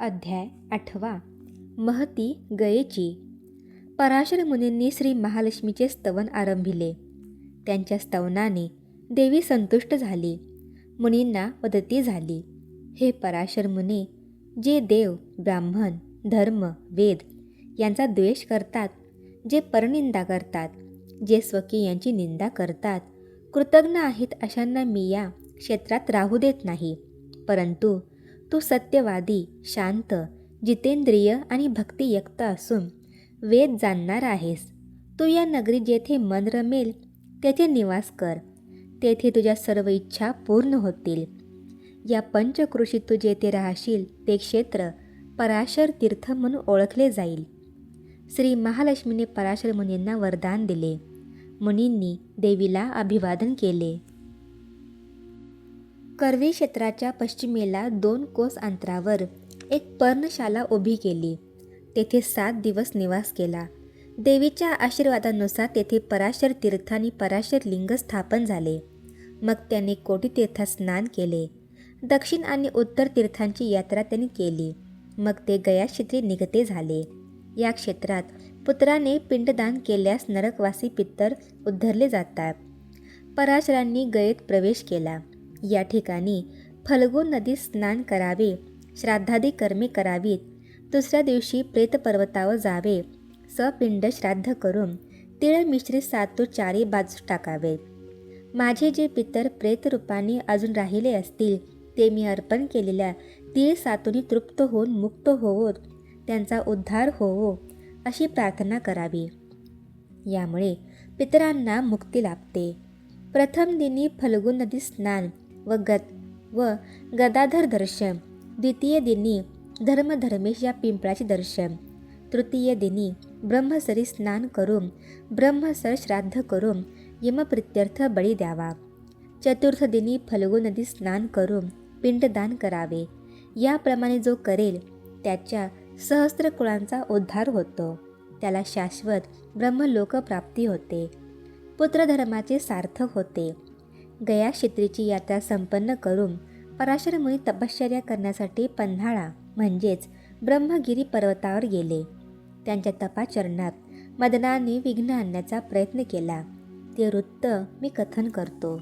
अध्याय आठवा. महती गयेची. पराशर मुनींनी श्री महालक्ष्मीचे स्तवन आरंभिले. त्यांच्या स्तवनाने देवी संतुष्ट झाली. मुनींना मदती झाली. हे पराशर मुनी जे देव ब्राह्मण धर्म वेद यांचा द्वेष करतात जे परनिंदा करतात जे स्वकीयांची निंदा करतात कृतज्ञ आहेत अशांना मी या क्षेत्रात राहू देत नाही. परंतु तू सत्यवादी शांत जितेंद्रिय आणि भक्तियक्त असून वेद जाणणार आहेस. तू या नगरीत जेथे मन रमेल तेथे निवास कर. तेथे तुझ्या सर्व इच्छा पूर्ण होतील. या पंचकृषीत तू जेथे राहशील ते क्षेत्र पराशर तीर्थ म्हणून ओळखले जाईल. श्री महालक्ष्मीने पराशर मुनींना वरदान दिले. मुनींनी देवीला अभिवादन केले. कर्वे क्षेत्राच्या पश्चिमेला दोन कोस अंतरावर एक पर्णशाला उभी केली. तेथे सात दिवस निवास केला. देवीच्या आशीर्वादानुसार तेथे पराशर तीर्थ आणि पराशर लिंग स्थापन झाले. मग त्यांनी कोटी तीर्थात स्नान केले. दक्षिण आणि उत्तर तीर्थांची यात्रा त्यांनी केली. मग ते गया क्षेत्री झाले. या क्षेत्रात पुत्राने पिंडदान केल्यास नरकवासी पित्तर उद्धरले जातात. पराशरांनी गयेत प्रवेश केला. या ठिकाणी फल्गू नदीत स्नान करावे श्राद्धादी कर्मे करावीत. दुसऱ्या दिवशी प्रेतपर्वतावर जावे. सपिंड श्राद्ध करून तिळ मिश्रित सातू चारी बाजूस टाकावे. माझे जे पितर प्रेतरूपाने अजून राहिले असतील ते मी अर्पण केलेल्या तीळ सातूनी तृप्त होऊन मुक्त होवोत त्यांचा उद्धार होवो अशी प्रार्थना करावी. यामुळे पितरांना मुक्ती लाभते. प्रथम दिनी फल्गू नदी स्नान व गद व गदाधर दर्शन. द्वितीय दिनी धर्मधर्मेश या पिंपळाचे दर्शन. तृतीय दिनी ब्रह्मसरी स्नान करून ब्रह्मसर श्राद्ध करून यमप्रित्यर्थ बळी द्यावा. चतुर्थ दिनी फल्गू नदी स्नान करून पिंडदान करावे. याप्रमाणे जो करेल त्याच्या सहस्त्र कुळांचा उद्धार होतो. त्याला शाश्वत ब्रह्मलोक प्राप्ती होते. पुत्रधर्माचे सार्थक होते. गया क्षेत्रीची यात्रा संपन्न करून पराशरमुनी तपश्चर्या करण्यासाठी पन्हाळा म्हणजेच ब्रह्मगिरी पर्वतावर गेले. त्यांच्या तपाचरणात मदनाने विघ्न आणण्याचा प्रयत्न केला. ते वृत्त मी कथन करतो.